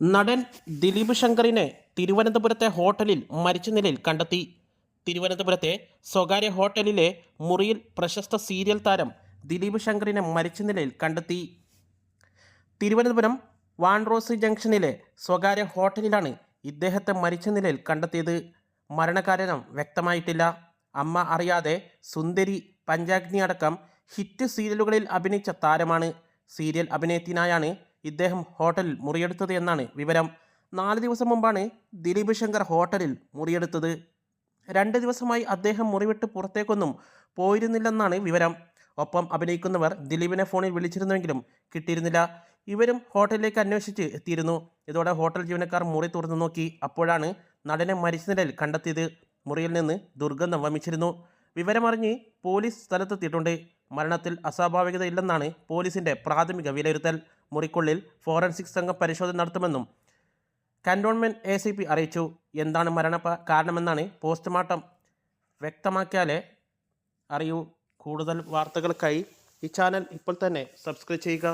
നടൻ ദിലീപ് ശങ്കറിനെ തിരുവനന്തപുരത്തെ ഹോട്ടലിൽ മരിച്ച നിലയിൽ കണ്ടെത്തി. തിരുവനന്തപുരത്തെ സ്വകാര്യ ഹോട്ടലിലെ മുറിയിൽ പ്രശസ്ത സീരിയൽ താരം ദിലീപ് ശങ്കറിനെ മരിച്ച നിലയിൽ കണ്ടെത്തി. തിരുവനന്തപുരം വാൻറോസ് ജംഗ്ഷനിലെ സ്വകാര്യ ഹോട്ടലിലാണ് ഇദ്ദേഹത്തെ മരിച്ച നിലയിൽ കണ്ടെത്തിയത്. മരണകാരണം വ്യക്തമായിട്ടില്ല. അമ്മ അറിയാതെ സുന്ദരി പഞ്ചാഗ്നി അടക്കം ഹിറ്റ് സീരിയലുകളിൽ അഭിനയിച്ച താരമാണ്. സീരിയൽ അഭിനയത്തിനായാണ് ഇദ്ദേഹം ഹോട്ടലിൽ മുറിയെടുത്തത് എന്നാണ് വിവരം. നാല് ദിവസം മുമ്പാണ് ദിലീപ് ശങ്കർ ഹോട്ടലിൽ മുറിയെടുത്തത്. രണ്ട് ദിവസമായി അദ്ദേഹം മുറിവിട്ട് പുറത്തേക്കൊന്നും പോയിരുന്നില്ലെന്നാണ് വിവരം. ഒപ്പം അഭിനയിക്കുന്നവർ ദിലീപിനെ ഫോണിൽ വിളിച്ചിരുന്നുവെങ്കിലും കിട്ടിയിരുന്നില്ല. ഇവരും ഹോട്ടലിലേക്ക് അന്വേഷിച്ച് എത്തിയിരുന്നു. ഇതോടെ ഹോട്ടൽ ജീവനക്കാർ മുറി തുറന്നു നോക്കി. അപ്പോഴാണ് നടനെ മരിച്ച നിലയിൽ കണ്ടെത്തിയത്. മുറിയിൽ നിന്ന് ദുർഗന്ധം വമിച്ചിരുന്നു. വിവരമറിഞ്ഞ് പോലീസ് സ്ഥലത്തെത്തിയിട്ടുണ്ട്. മരണത്തിൽ അസ്വാഭാവികതയില്ലെന്നാണ് പോലീസിന്റെ പ്രാഥമിക വിലയിരുത്തൽ. മുറിക്കുള്ളിൽ ഫോറൻസിക് സംഘം പരിശോധന നടത്തുമെന്നും കന്റോൺമെന്റ് എ സി പി അറിയിച്ചു. എന്താണ് മരണ കാരണമെന്നാണ് പോസ്റ്റ്മോർട്ടം വ്യക്തമാക്കിയാലേ അറിയൂ. കൂടുതൽ വാർത്തകൾക്കായി ഈ ചാനൽ ഇപ്പോൾ തന്നെ സബ്സ്ക്രൈബ് ചെയ്യുക.